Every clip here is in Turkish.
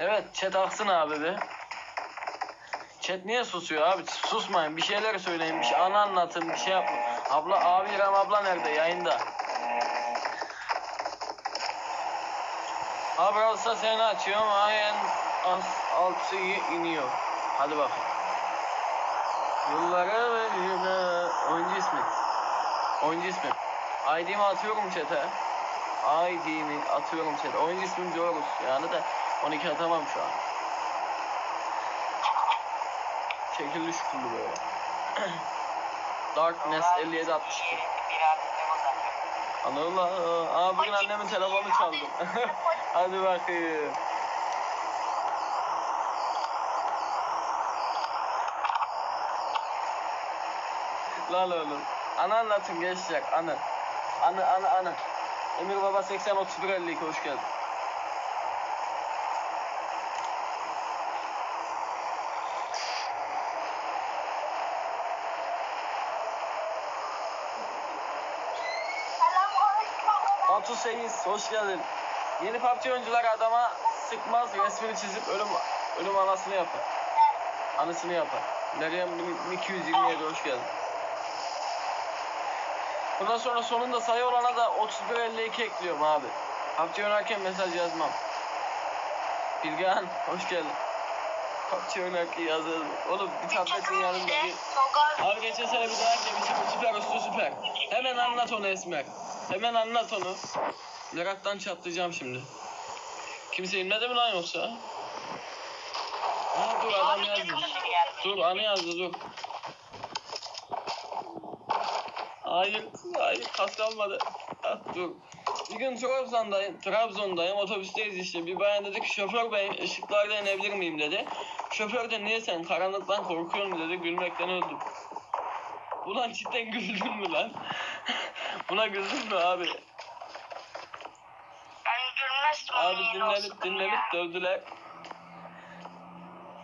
Evet chat aksın abi be. Chat niye susuyor abi? Susmayın. Bir şeyler söyleyin. Bir şey ana anlatın. Bir şey yapın. Abla abi İrem abla nerede? Yayında. Abi olsa seni açıyorum. Aynen altı iniyor. Hadi bak. Yıllara veriyor Oyuncu ismi. Oyuncu ismi. ID'mi atıyorum chat'e. ID'mi atıyorum chat'e. Oyuncu ismim Jorus. Yani de 12 atamam şu an. Şekilli şükürlü böyle. Darkness 57 62. Allah Allah. Aa bugün annemin telefonu çaldım. Hadi bakayım. Lan oğlum. Anı anlatın gençler. Anı. Anı anı anı. Emir Baba 80 31 52 hoş geldin. Batu Seyiz hoş geldin. Yeni PUBG oyuncular adama sıkmaz resmini çizip ölüm ölüm anasını yapar. Anısını yapar. Meryem 227 hoş geldin. Bundan sonra sonunda sayı olana da 3152 ekliyorum abi. PUBG oynarken mesaj yazmam. Bilgehan hoş geldin. PUBG oynarken yazarım. Oğlum bir tabletin yanında bir... Abi geçen sene bir daha demişim süper üstü süper. Hemen anlat onu Esmer. Hemen anlat onu. Meraktan çatlayacağım şimdi. Kimse inmedi mi lan yoksa? Ha, dur adam yazdı. Dur anı yazdı dur. Hayır, hayır kas kalmadı. Ah, dur. Bir gün Trabzon'dayım, Trabzon'dayım, otobüsteyiz işte. Bir bayan dedi ki şoför bey ışıklarda inebilir miyim dedi. Şoför de niye sen karanlıktan korkuyor mu dedi. Gülmekten öldüm. Ulan cidden güldün mü lan? Buna güldün mü abi? Ben gülmezdim. Abi dinlenip dinlenip dövdüler.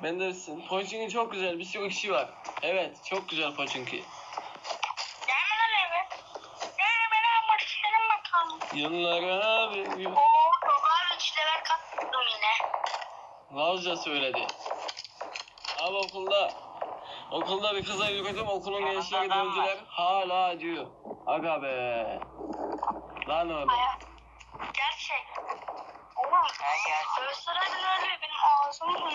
Ben de Pochinki çok güzel bir sürü kişi var. Evet çok güzel Pochinki. Gelme lan eve. Gel beni almak istedim bakalım. Yıllar abi. Oo, Togar üç level katladım yine. Lazca söyledi. Abi okulda okulda bir kıza yürüdüm okulun gençleri dövdüler. Hala diyor. Aga be. Lan oğlum. Gerçek. Oğlum. Gösterebilir öyle benim ağzım burnum.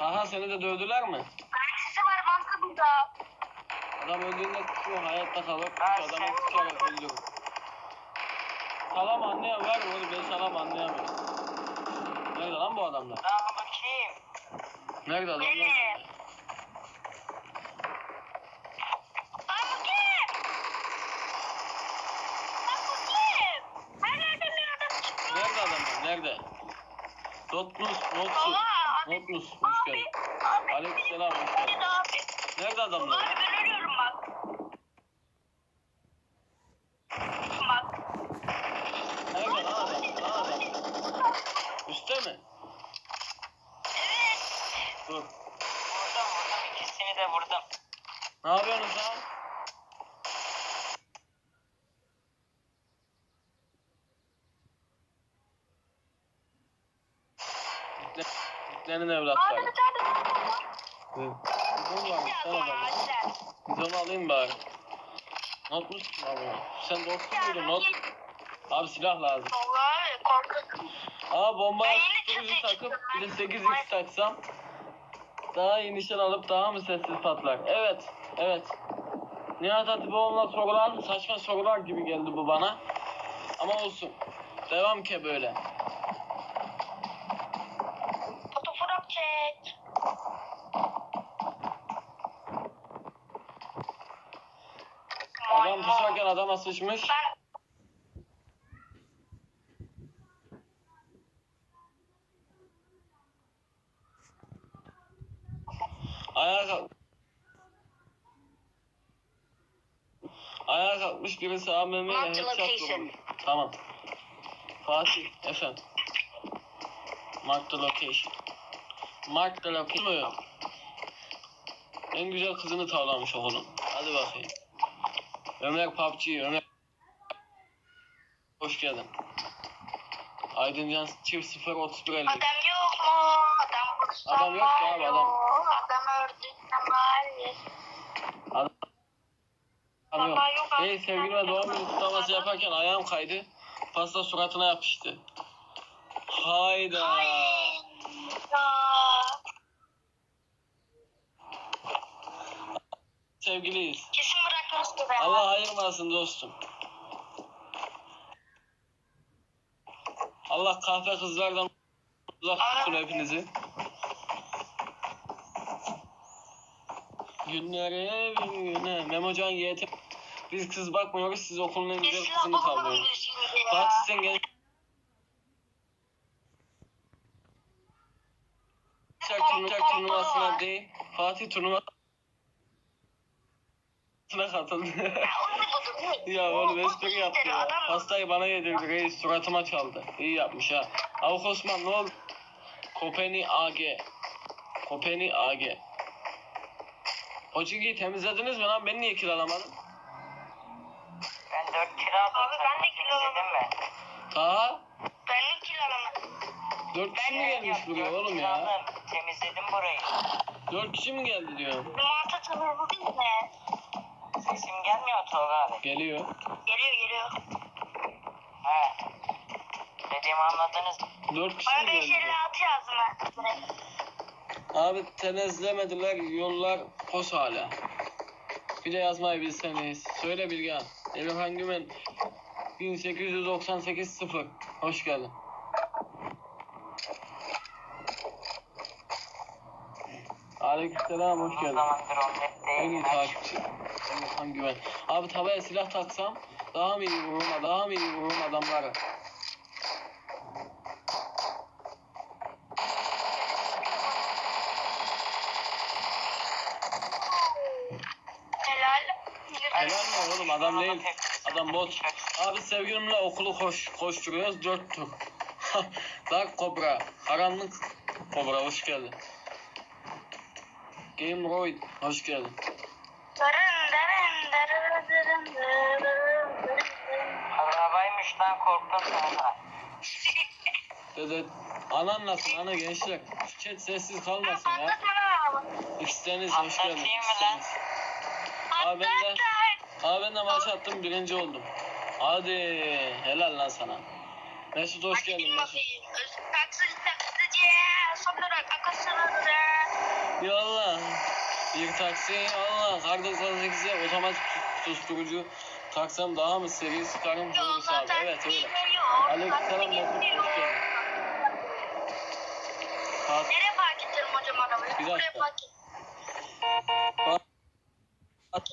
Aha seni de dövdüler mi? Belki var banka burada. Adam öldüğünde tutuyor hayatta kalır. Adamı tutarak öldürür. Salam anlayan var mı oğlum? Ben salam anlayamıyorum. Nerede lan bu adamlar? Aa bakayım. Nerede adamlar? Benim. Lan bu kim? Lan bu kim? Her yerden bir adam çıkıyor. Nerede adamlar? Nerede? Baba, abi. Notmus, hoş geldin. abi. Aleykümselam, hoş geldin. Nerede adamlar? Abi ben ölüyorum bak. Bak. Nerede lan adam? Lan adam. Üstte mi? Evet. Dur. Vurdum vurdum ikisini de vurdum. Ne yapıyorsunuz lan? Abi bir tane daha var. Bizon varmış lan adamın. Bizonu alayım bari. Notmus mu abi? Sen dostum Ya muydun? ben Not. Abi silah lazım. Vallahi korkuyorum. Aa bomba Ben yeni çatıya takıp çıktım. bir de 8x taksam daha iyi nişan alıp daha mı sessiz patlar? Evet, evet. Nihat Hatipoğlu'na sorulan saçma sorular gibi geldi bu bana. Ama olsun. Devam ki böyle. Adama sıçmış. Ben Ayağa kalk. Ayağa kalkmış AMM'ye Mark the headshot. Tamam. Fatih efendim. Mark the location. Mark the location. En güzel kızını tavlamış oğlum. Hadi bakayım. Ömer PUBG, Ömer. Hoş geldin. Aydıncan çift 0 31 50. adam yok mu? Adam vursam Adam yok ki abi, adam. Adam öldürsem var Adam yok. Vallahi yok. Hey sevgilime doğum günü kutlaması yaparken ayağım kaydı. Pasta suratına yapıştı. Hayda. Ay. Ya. Sevgiliyiz. Kesin. Allah ayırmasın dostum. Allah kahve kızlardan uzak tutsun hepinizi. Günlere bir güne. Memocan YT. Biz kız bakmıyoruz siz okulun en güzel kızını tavlıyorsunuz. Fatih sen gel. Turnuva turnuvasına değil. Fatih turnuvasına katıldı. ya oğlum espri yaptı ya. Pastayı bana yedirdi reis suratıma çaldı. İyi yapmış ha. Avuk Osman ne oldu? Kopeni AG. Kopeni AG. Hoçigi'yi temizlediniz mi lan? Ben niye kiralamadım? Ben 4 kilo aldım. Abi ben de. Temizledin mi? Daha Ben de kilolamadım. dört kişi mi gelmiş Yok, buraya oğlum ya? Temizledim burayı. Dört kişi mi geldi diyor. Mantı tabii değil mi? Tolga abi. Geliyor. Geliyor geliyor. He. Dediğimi anladınız mı? Dört kişi Bana mi geldi? 556 yazdım ben. Abi tenezlemediler yollar pos hala. Bir de yazmayı bilseniz. Söyle Bilgehan. Elifhan Gümen 1898 0. Hoş geldin. Aleykümselam hoş Uzun geldin. zamandır En iyi değil. takipçi. Elifhan Güven. Abi tabaya silah taksam daha mı iyi vururum, daha mı iyi vururum adamları? Helal. Helal mi oğlum adam değil. Adam bot. Abi sevgilimle okulu koş, koşturuyoruz dört tur. Dark Cobra. Karanlık Cobra hoş geldin. Game Roy hoş geldin. Darın Lan korktum sonra. Dede anan nasıl ana gençler. Şu chat sessiz kalmasın ya. İkisiniz hoş geldin. Patlatayım mı lan? ikisiniz. Abi ben de, abi ben de maç attım birinci oldum. Hadi helal lan sana. Mesut hoş geldin Mesut. Kakasını Yallah. Bir taksi Allah. Kar 98'e otomatik susturucu taksam daha mı seri sıkarım vurmuş abi. Evet öyle. Geldin. Pat, Nereye park ettirim hocam arabayı? Bir Buraya dakika. park et. pat,